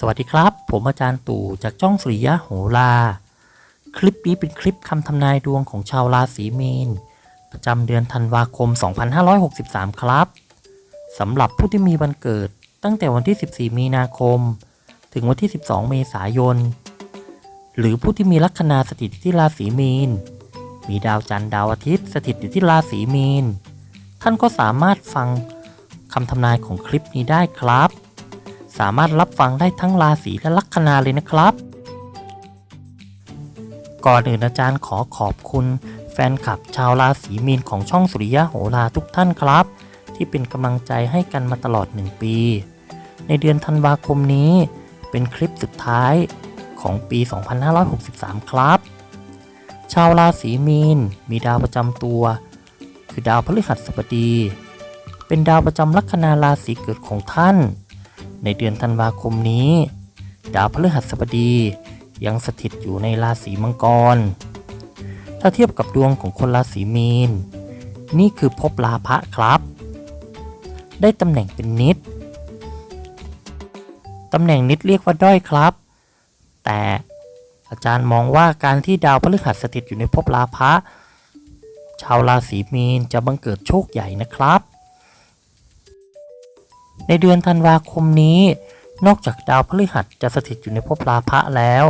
สวัสดีครับ ผมอาจารย์ตู่จากจ้องสุริยะโหรา คลิปนี้เป็นคลิปคำทำนายดวงของชาวราศีมีน ประจำเดือนธันวาคม 2563 ครับสำหรับผู้ที่มีวันเกิดตั้งแต่วันที่ 14 มีนาคม ถึงวันที่ 12 เมษายน หรือผู้ที่มีลัคนาสถิตที่ราศีมีน มีดาวจันทร์ดาวอาทิตย์สถิตอยู่ที่ราศีมีน ท่านก็สามารถฟังคำทำนายของคลิปนี้ได้ครับ สามารถรับฟังได้ทั้งราศีและลัคนาเลยนะครับ ก่อนอื่นอาจารย์ขอขอบคุณแฟนคลับชาวราศีมีนของช่องสุริยะโหราทุกท่านครับ ที่เป็นกำลังใจให้กันมาตลอด 1 ปี ในเดือนธันวาคมนี้ เป็นคลิปสุดท้ายของปี 2563 ครับ ชาวราศีมีนมีดาวประจำตัว คือดาวพฤหัสบดี เป็นดาวประจำลัคนาราศีเกิดของท่าน ในเดือนธันวาคมนี้ ดาวพฤหัสบดียังสถิตอยู่ในราศีมังกร ถ้าเทียบกับดวงของคนราศีมีน นี่คือภพลาภะครับ ได้ตำแหน่งเป็นนิด ตำแหน่งนิดเรียกว่าด้อยครับ แต่อาจารย์มองว่าการที่ดาวพฤหัสสถิตอยู่ในภพลาภะชาวราศีมีนจะบังเกิดโชคใหญ่นะครับ ในเดือนธันวาคมนี้ นอกจากดาวพฤหัสจะสถิตอยู่ในภพราพะแล้ว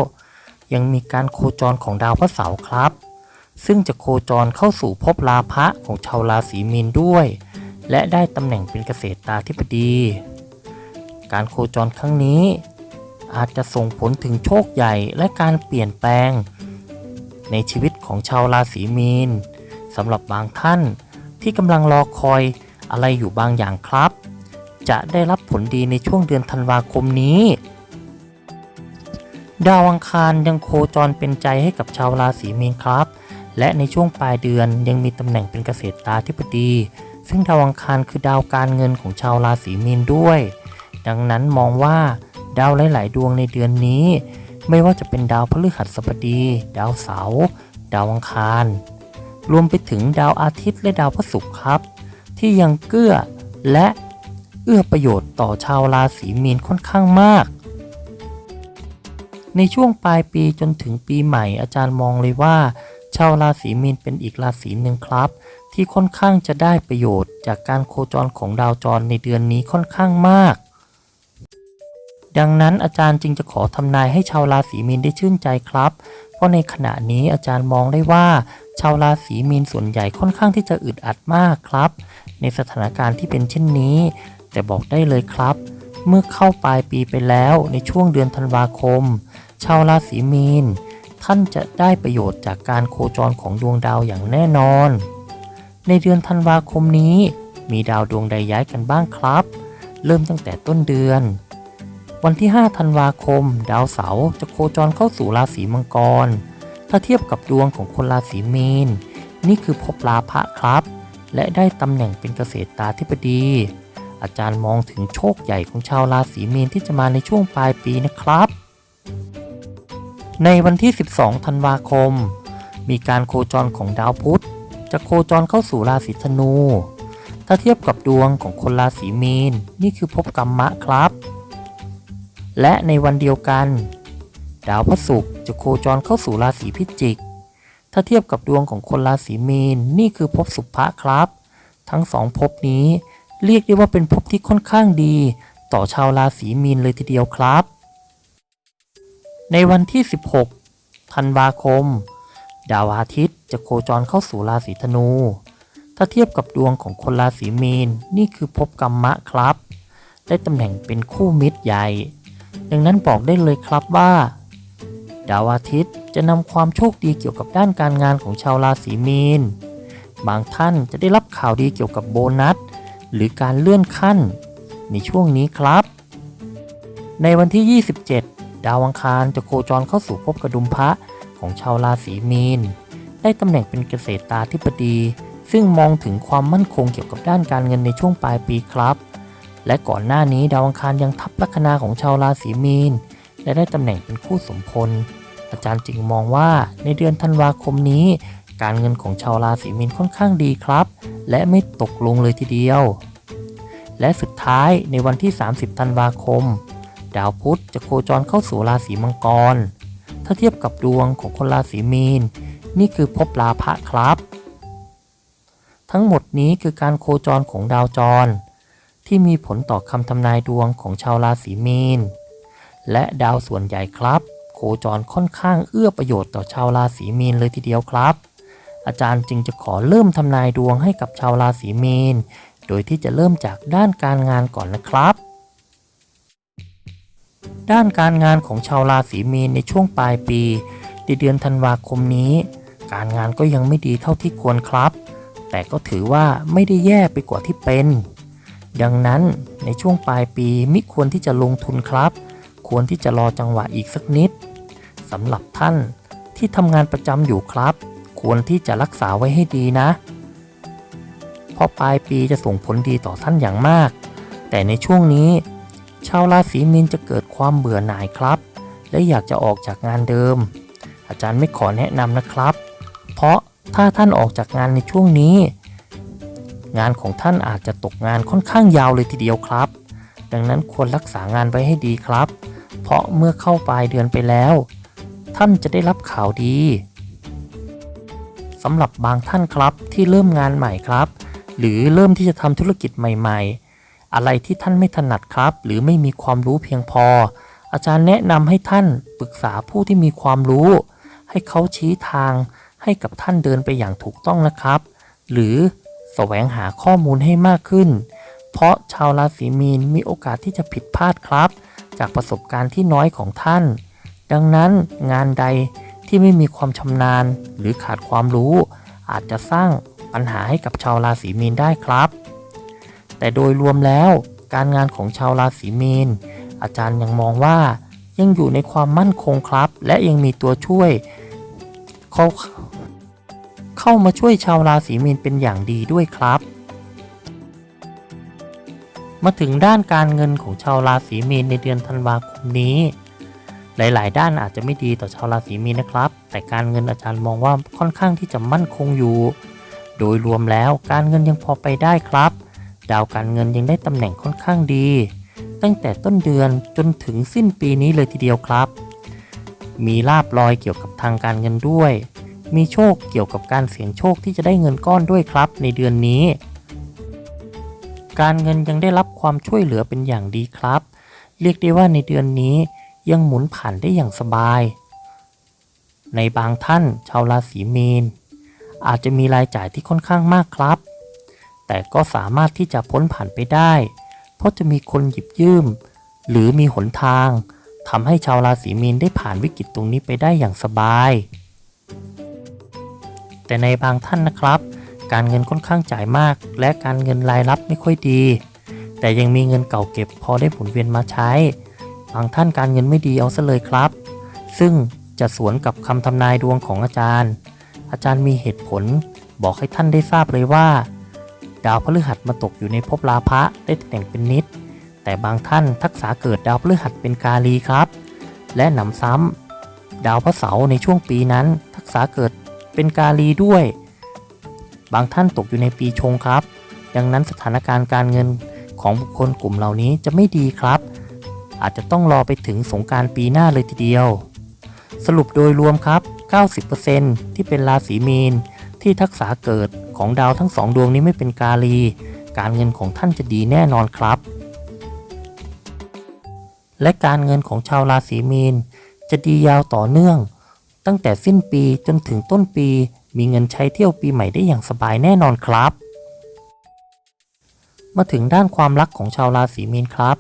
ยังมีการโคจรของดาวพระเสาร์ครับ ซึ่งจะโคจรเข้าสู่ภพราพะของชาวราศีมีนด้วย และได้ตำแหน่งเป็นเกษตรตาธิบดี การโคจรครั้งนี้ อาจจะส่งผลถึงโชคใหญ่และการเปลี่ยนแปลง ในชีวิตของชาวราศีมีนสำหรับบางท่านที่กำลังรอคอยอะไรอยู่บางอย่างครับ จะได้รับผลดีในช่วงเดือนธันวาคมนี้ ดาวอังคารยังโคจรเป็นใจให้กับชาวราศีมีนครับ และในช่วงปลายเดือนยังมีตำแหน่งเป็นเกษตรตาธิบดี ซึ่งดาวอังคารคือดาวการเงินของชาวราศีมีนด้วย ดังนั้นมองว่าดาวหลาย ๆ ดวงในเดือนนี้ ไม่ว่าจะเป็นดาวพฤหัสบดี ดาวเสาร์ดาวอังคาร รวมไปถึงดาวอาทิตย์และดาวพฤหัสครับ ที่ยังเกื้อและ เอื้อประโยชน์ต่อชาวราศีมีนค่อนข้างมาก ในช่วงปลายปีจนถึงปีใหม่อาจารย์มองเลยว่า ชาวราศีมีนเป็นอีกราศีหนึ่งครับ ที่ค่อนข้างจะได้ประโยชน์ จากการโคจรของดาวจรในเดือนนี้ค่อนข้างมาก ดังนั้นอาจารย์จึงจะขอทำนายให้ชาวราศีมีนได้ชื่นใจครับ เพราะในขณะนี้อาจารย์มองได้ว่าชาวราศีมีนส่วนใหญ่ค่อนข้างที่จะอึดอัดมากครับ ในสถานการณ์ที่เป็นเช่นนี้ แต่บอกได้เลยครับ เมื่อเข้าปลายปีไปแล้วในช่วงเดือนธันวาคม ชาวราศีมีน ท่านจะได้ประโยชน์จากการโคจรของดวงดาวอย่างแน่นอน ในเดือนธันวาคมนี้ มีดาวดวงใดย้ายกันบ้างครับ เริ่มตั้งแต่ต้นเดือน วันที่ 5 ธันวาคม ดาวเสาร์จะโคจรเข้าสู่ราศีมังกร ถ้าเทียบกับดวงของคนราศีมีน นี่คือภพลาภะครับ และได้ตำแหน่งเป็นเกษตราธิบดี อาจารย์มองถึงโชคใหญ่ของชาวราศีมีนที่จะมาในช่วงปลายปีนะครับ ในวันที่ 12 ธันวาคม มีการโคจรของดาวพุธ จะโคจรเข้าสู่ราศีธนู ถ้าเทียบกับดวงของคนราศีมีนนี่คือภพกรรมะครับ และในวันเดียวกัน ดาวพระศุกร์จะโคจรเข้าสู่ราศีพิจิก ถ้าเทียบกับดวงของคนราศีมีนนี่คือภพสุภะครับ ทั้งสองภพนี้ เรียกได้ว่าเป็นภพที่ค่อนข้างดี ต่อชาวราศีมีนเลยทีเดียวครับ ในวันที่ 16 ธันวาคม ดาวอาทิตย์จะโคจรเข้าสู่ราศีธนู ถ้าเทียบกับดวงของคนราศีมีนนี่คือภพกรรมะครับ ได้ตำแหน่งเป็นคู่มิตรใหญ่ ดังนั้นบอกได้เลยครับว่า ดาวอาทิตย์จะนำความโชคดีเกี่ยวกับด้านการงานของชาวราศีมีนบางท่านจะได้รับข่าวดีเกี่ยวกับโบนัส หรือการเลื่อนขั้น ในช่วงนี้ครับ ในวันที่ 27 ดาวอังคารจะโคจรเข้าสู่ภพกระดุมพระของชาวราศีมีน ได้ตำแหน่งเป็นเกษตราธิบดี ซึ่งมองถึงความมั่นคงเกี่ยวกับด้านการเงินในช่วงปลายปีครับ และก่อนหน้านี้ดาวอังคารยังทับลัคนาของชาวราศีมีน และได้ตำแหน่งเป็นคู่สมพลอาจารย์จึงมองว่าในเดือนธันวาคมนี้ การเงินของชาวราศีมีนค่อนข้างดีครับ และไม่ตกลงเลยทีเดียว และสุดท้ายในวันที่ 30 ธันวาคม ดาวพุธจะโคจรเข้าสู่ราศีมังกร ถ้าเทียบกับดวงของคนราศีมีน นี่คือภพลาภะครับ ทั้งหมดนี้คือการโคจรของดาวจร ที่มีผลต่อคำทำนายดวงของชาวราศีมีน และดาวส่วนใหญ่ครับ โคจรค่อนข้างเอื้อประโยชน์ต่อชาวราศีมีนเลยทีเดียวครับ อาจารย์จึงจะขอเริ่มทำนายดวงให้กับชาวราศีมีนโดยที่จะเริ่มจากด้านการงานก่อนนะครับ ด้านการงานของชาวราศีมีนในช่วงปลายปีในเดือนธันวาคมนี้ การงานก็ยังไม่ดีเท่าที่ควรครับ แต่ก็ถือว่าไม่ได้แย่ไปกว่าที่เป็น ดังนั้นในช่วงปลายปีมิควรที่จะลงทุนครับ ควรที่จะรอจังหวะอีกสักนิดสำหรับท่านที่ทำงานประจำอยู่ครับ ควรที่จะรักษาไว้ให้ดีนะ เพราะปลายปีจะส่งผลดีต่อท่านอย่างมาก แต่ในช่วงนี้ ชาวราศีมีนจะเกิดความเบื่อหน่ายครับ และอยากจะออกจากงานเดิม อาจารย์ไม่ขอแนะนำนะครับ เพราะถ้าท่านออกจากงานในช่วงนี้ งานของท่านอาจจะตกงานค่อนข้างยาวเลยทีเดียวครับ ดังนั้นควรรักษางานไว้ให้ดีครับ เพราะเมื่อเข้าปลายเดือนไปแล้ว ท่านจะได้รับข่าวดี สำหรับบางท่านครับที่เริ่มงานใหม่ครับ หรือเริ่มที่จะทำธุรกิจใหม่ ๆ อะไรที่ท่านไม่ถนัดครับ หรือไม่มีความรู้เพียงพอ อาจารย์แนะนำให้ท่านปรึกษาผู้ที่มีความรู้ ให้เขาชี้ทาง ให้กับท่านเดินไปอย่างถูกต้องนะครับ หรือแสวงหาข้อมูลให้มากขึ้น เพราะชาวราศีมีนมีโอกาสที่จะผิดพลาดครับ จากประสบการณ์ที่น้อยของท่าน ดังนั้นงานใด ที่ไม่มีความชำนาญ หรือขาดความรู้ อาจจะสร้างปัญหาให้กับชาวราศีมีนได้ครับ แต่โดยรวมแล้ว การงานของชาวราศีมีน อาจารย์ยังมองว่ายังอยู่ในความมั่นคงครับ และยังมีตัวช่วยเขาเข้ามาช่วยชาวราศีมีนเป็นอย่างดีด้วยครับ มาถึงด้านการเงินของชาวราศีมีนในเดือนธันวาคมนี้ หลายๆ ด้านอาจจะไม่ดีต่อชาวราศีมีนนะครับ แต่การเงินอาจารย์มองว่าค่อนข้างที่จะมั่นคงอยู่ โดยรวมแล้วการเงินยังพอไปได้ครับ ดาวการเงินยังได้ตำแหน่งค่อนข้างดี ตั้งแต่ต้นเดือนจนถึงสิ้นปีนี้เลยทีเดียวครับ มีลาบลอยเกี่ยวกับทางการเงินด้วย มีโชคเกี่ยวกับการเสี่ยงโชคที่จะได้เงินก้อนด้วยครับ ในเดือนนี้ การเงินยังได้รับความช่วยเหลือเป็นอย่างดีครับ เรียกได้ว่าในเดือนนี้ ยังหมุนผ่านได้อย่างสบาย ในบางท่านชาวราศีมีน อาจจะมีรายจ่ายที่ค่อนข้างมากครับ แต่ก็สามารถที่จะพ้นผ่านไปได้ เพราะจะมีคนหยิบยืม หรือมีหนทางทำให้ชาวราศีมีนได้ผ่านวิกฤตตรงนี้ไปได้อย่างสบาย แต่ในบางท่านนะครับ การเงินค่อนข้างจ่ายมาก และการเงินรายรับไม่ค่อยดี แต่ยังมีเงินเก่าเก็บพอได้หมุนเวียนมาใช้ บางท่านการเงินไม่ดีเอาซะเลยครับ ซึ่งจะสวนกับคำทำนายดวงของอาจารย์ อาจารย์มีเหตุผลบอกให้ท่านได้ทราบเลยว่า ดาวพฤหัสมาตกอยู่ในภพราพะได้ตำแหน่งเป็นนิด แต่บางท่านทักษะเกิดดาวพฤหัสเป็นกาลีครับ และหนำซ้ำดาวพระเสาร์ในช่วงปีนั้น ทักษะเกิดเป็นกาลีด้วย บางท่านตกอยู่ในปีชงครับ ดังนั้นสถานการณ์การเงินของบุคคลกลุ่มเหล่านี้จะไม่ดีครับ อาจจะต้องรอไปถึงสงการปีหน้าเลยทีเดียว สรุปโดยรวมครับ 90%ที่เป็นราศีมีน ที่ทักษะเกิดของดาวทั้งสองดวงนี้ไม่เป็นกาลี การเงินของท่านจะดีแน่นอนครับ และการเงินของชาวราศีมีน จะดียาวต่อเนื่อง ตั้งแต่สิ้นปีจนถึงต้นปี มีเงินใช้เที่ยวปีใหม่ได้อย่างสบายแน่นอนครับ มาถึงด้านความรักของชาวราศีมีนครับ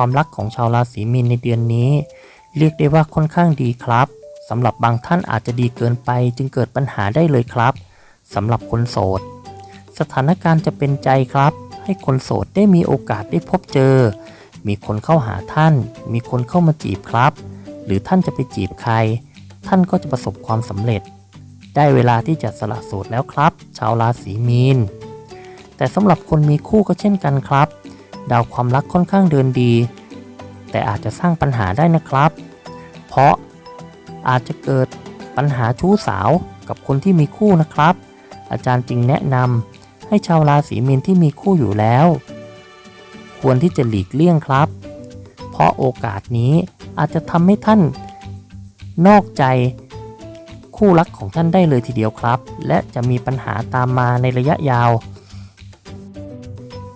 ความรักของชาวราศีมีนในเดือนนี้ เรียกได้ว่าค่อนข้างดีครับสำหรับบางท่านอาจจะดีเกินไปจึงเกิดปัญหาได้เลยครับสำหรับคนโสด สถานการณ์จะเป็นใจครับ ให้คนโสดได้มีโอกาสได้พบเจอ มีคนเข้าหาท่าน มีคนเข้ามาจีบครับ หรือท่านจะไปจีบใคร ท่านก็จะประสบความสำเร็จ ได้เวลาที่จะสละโสดแล้วครับ ชาวราศีมีนแต่สำหรับคนมีคู่ก็เช่นกันครับ ดาวความรักค่อนข้างเดินดี แต่อาจจะสร้างปัญหาได้นะครับ เพราะอาจจะเกิดปัญหาชู้สาวกับคนที่มีคู่นะครับ อาจารย์จึงแนะนำให้ชาวราศีมีนที่มีคู่อยู่แล้ว ควรที่จะหลีกเลี่ยงครับ เพราะโอกาสนี้อาจจะทำให้ท่าน นอกใจคู่รักของท่านได้เลยทีเดียวครับ และจะมีปัญหาตามมาในระยะยาว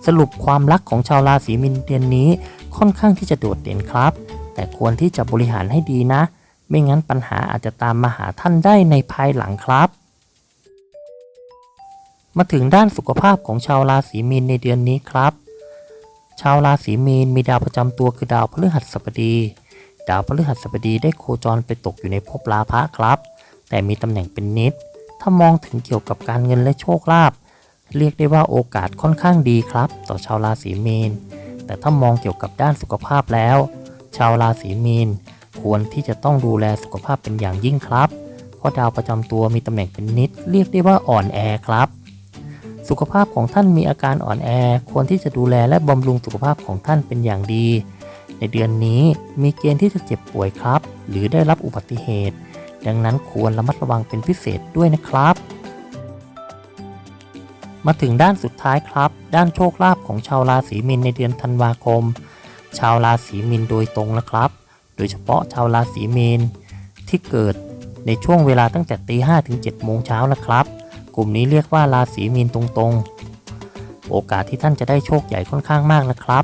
สรุปความรักของชาวราศีมีนเดือนนี้ค่อนข้างที่จะโดดเด่นครับ แต่ควรที่จะบริหารให้ดีนะ ไม่งั้นปัญหาอาจจะตามมาหาท่านได้ในภายหลังครับ มาถึงด้านสุขภาพของชาวราศีมีนในเดือนนี้ครับ ชาวราศีมีนมีดาวประจำตัวคือดาวพฤหัสบดี ดาวพฤหัสบดีได้โคจรไปตกอยู่ในภพลาภะครับ แต่มีตำแหน่งเป็นนิด ถ้ามองถึงเกี่ยวกับการเงินและโชคลาภ เรียกได้ว่าโอกาสค่อนข้างดีครับ ต่อชาวราศีมีน แต่ถ้ามองเกี่ยวกับด้านสุขภาพแล้ว ชาวราศีมีน ควรที่จะต้องดูแลสุขภาพเป็นอย่างยิ่งครับ เพราะดาวประจำตัวมีตำแหน่งเป็นนิด เรียกได้ว่าอ่อนแอครับ สุขภาพของท่านมีอาการอ่อนแอ ควรที่จะดูแลและบำรุงสุขภาพของท่านเป็นอย่างดี ในเดือนนี้มีเกณฑ์ที่จะเจ็บป่วยครับ หรือได้รับอุบัติเหตุ ดังนั้นควรระมัดระวังเป็นพิเศษด้วยนะครับ มาถึงด้านสุดท้ายครับ ด้านโชคลาภของชาวราศีมีนในเดือนธันวาคม ชาวราศีมีนโดยตรงนะครับ โดยเฉพาะชาวราศีมีนที่เกิดในช่วงเวลาตั้งแต่ตีห้ถึง7โมงเช้านะครับ กลุ่มนี้เรียกว่าราศีมีนตรงๆ โอกาสที่ท่านจะได้โชคใหญ่ค่อนข้างมากนะครับ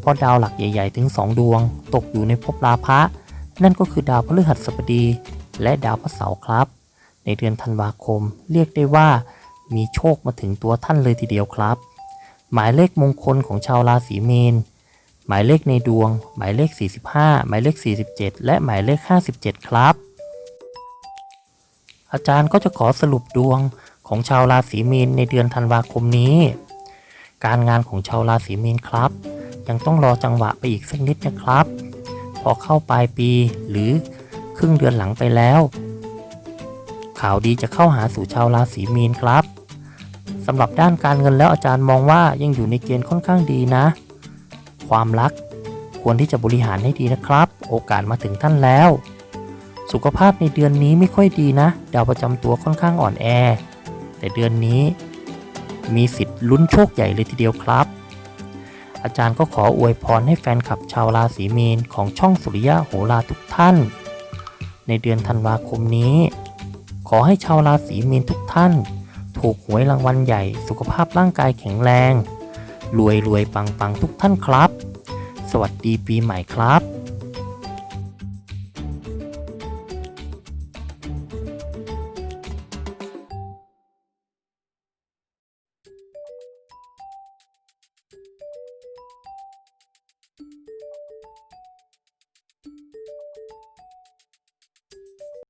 เพราะดาวหลักใหญ่ ๆ ถึง 2 ดวง ตกอยู่ในภพราพะ นั่นก็คือดาวพฤหัสบดี และดาวพระเสาร์ครับ ในเดือนธันวาคม เรียกได้ว่า มีโชคมาถึงตัวท่านเลยทีเดียวครับ หมายเลขมงคลของชาวราศีเมีนหมายเลขในดวง หมายเลข 45 หมายเลข 47 และหมายเลข 57 ครับ อาจารย์ก็จะขอสรุปดวงของชาวราศีมีนในเดือนธันวาคมนี้ การงานของชาวราศีมีนครับ ยังต้องรอจังหวะไปอีกสักนิดนะครับ พอเข้าปลายปีหรือครึ่งเดือนหลังไปแล้ว ข่าวดีจะเข้าหาสู่ชาวราศีมีนครับ สำหรับด้านการเงินแล้วอาจารย์มองว่ายังอยู่ในเกณฑ์ค่อนข้างดีนะ ความรักควรที่จะบริหารให้ดีนะครับ โอกาสมาถึงท่านแล้ว สุขภาพในเดือนนี้ไม่ค่อยดีนะ ดาวประจำตัวค่อนข้างอ่อนแอ แต่เดือนนี้ มีสิทธิ์ลุ้นโชคใหญ่เลยทีเดียวครับ อาจารย์ก็ขออวยพรให้แฟนคลับชาวราศีมีนของช่องสุริยะโหราทุกท่าน ในเดือนธันวาคมนี้ ขอให้ชาวราศีมีนทุกท่าน ถูกหวยรางวัลใหญ่ สุขภาพร่างกายแข็งแรง รวยรวยปังปังทุกท่านครับ สวัสดีปีใหม่ครับ